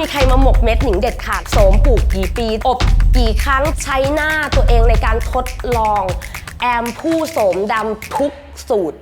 มีใครมาหมกเม็ดหนิงเด็ดขาดโสมปลูกกี่ปี อบกี่ครั้งใช้หน้าตัวเองในการทดลอง แอมผู้โสมดำทุกสูตร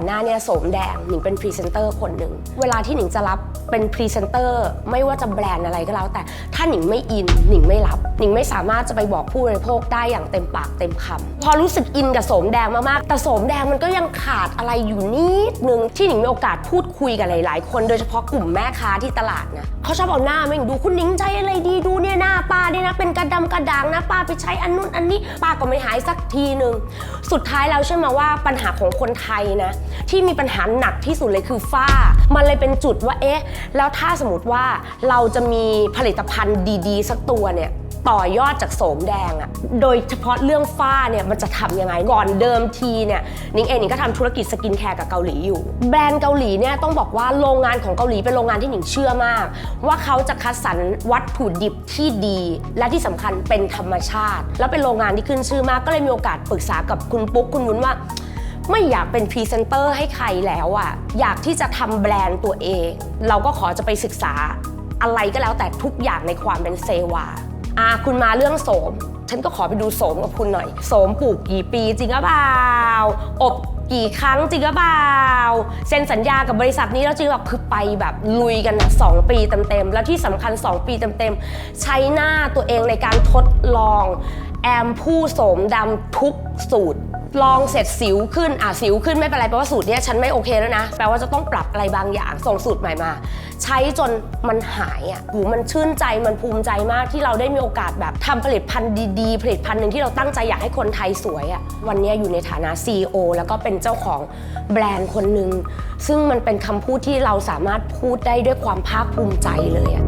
อนหน้าเนี้โสมแดงหนิงเป็นพรีเซนเตอร์คนหนึ่งเวลาที่หนิงจะรับเป็นพรีเซนเตอร์ไม่ว่าจะแบรนด์อะไรก็แล้ว แต่ถ้าหนิงไม่อินหนิงไม่รับหนิงไม่สามารถจะไปบอกผู้บริโภคได้อย่างเต็มปากเต็มคำพอรู้สึกอินกับโสมแดงมากๆแต่โสมแดงมันก็ยังขาดอะไรอยู่นิดนึงที่หนิงมีโอกาสพูดคุยกับหลาย ๆ คนโดยเฉพาะกลุ่มแม่ค้าที่ตลาดนะเขาชอบเอาหน้ามาให้หนิงดูคุณหนิงใจอะไรดีดูเนี่ยหน้าป้าเนี่ยนะเป็นกระดำกระด่างนะป้าไปใช้อันนู้นอันนี้ป้าก็ไม่หายสักทีหนึ่งสุดท้ายแล้วเชื่อมว่าปัญหาของคนไทยนะที่มีปัญหาหนักที่สุดเลยคือฝ้า มันเลยเป็นจุดว่าเอ๊ะ แล้วถ้าสมมติว่าเราจะมีผลิตภัณฑ์ดีๆ สักตัวเนี่ยต่อยอดจากโสมแดงอะโดยเฉพาะเรื่องฝ้าเนี่ยมันจะทำยังไงก่อนเดิมทีเนี่ยนิงเองนิงก็ทำธุรกิจสกินแคร์กับเกาหลีอยู่ แบรนด์เกาหลีเนี่ยต้องบอกว่าโรงงานของเกาหลีเป็นโรงงานที่หนิงเชื่อมาก ว่าเขาจะคัดสรรวัตถุดิบที่ดี และที่สำคัญเป็นธรรมชาติ แล้วเป็นโรงงานที่ขึ้นชื่อมากก็เลยมีโอกาสปรึกษากับคุณปุ๊กคุณวุ้นว่า ไม่อยากเป็นพรีเซนเตอร์ให้ใครแล้วอะ่ะอยากที่จะทำแบรนด์ตัวเอง เราก็ขอจะไปศึกษาอะไรก็แล้วแต่ทุกอย่างในความเป็นเซวาอะคุณมาเรื่องโสม ฉันก็ขอไปดูโสมกับคุณหน่อย โสมปลูกกี่ปีจริงหรือเปล่าอบกี่ครั้งจริงหรือเปล่าเซ็นสัญญากับบริษัทนี้แล้วจริงหรอคือไปแบบลุยกันนะสองปีเต็มๆแล้วที่สำคัญ 2 ปีเต็มๆใช้หน้าตัวเองในการทดลอง แอมผู้โสมดำทุกสูตร ลองเสร็จสิวขึ้นอะสิวขึ้นไม่เป็นไรแปลว่าสูตรนี้ฉันไม่โอเคแล้วนะ แปลว่าจะต้องปรับอะไรบางอย่างส่งสูตรใหม่มา ใช้จนมันหายอะหูมันชื่นใจมันภูมิใจมากที่เราได้มีโอกาสแบบทำผลิตภัณฑ์ดีๆ ผลิตภัณฑ์หนึ่งที่เราตั้งใจอยากให้คนไทยสวยอะวันนี้อยู่ในฐานะ CEO แล้วก็เป็นเจ้าของแบรนด์คนหนึ่งซึ่งมันเป็นคำพูดที่เราสามารถพูดได้ด้วยความภาคภูมิใจเลยอะ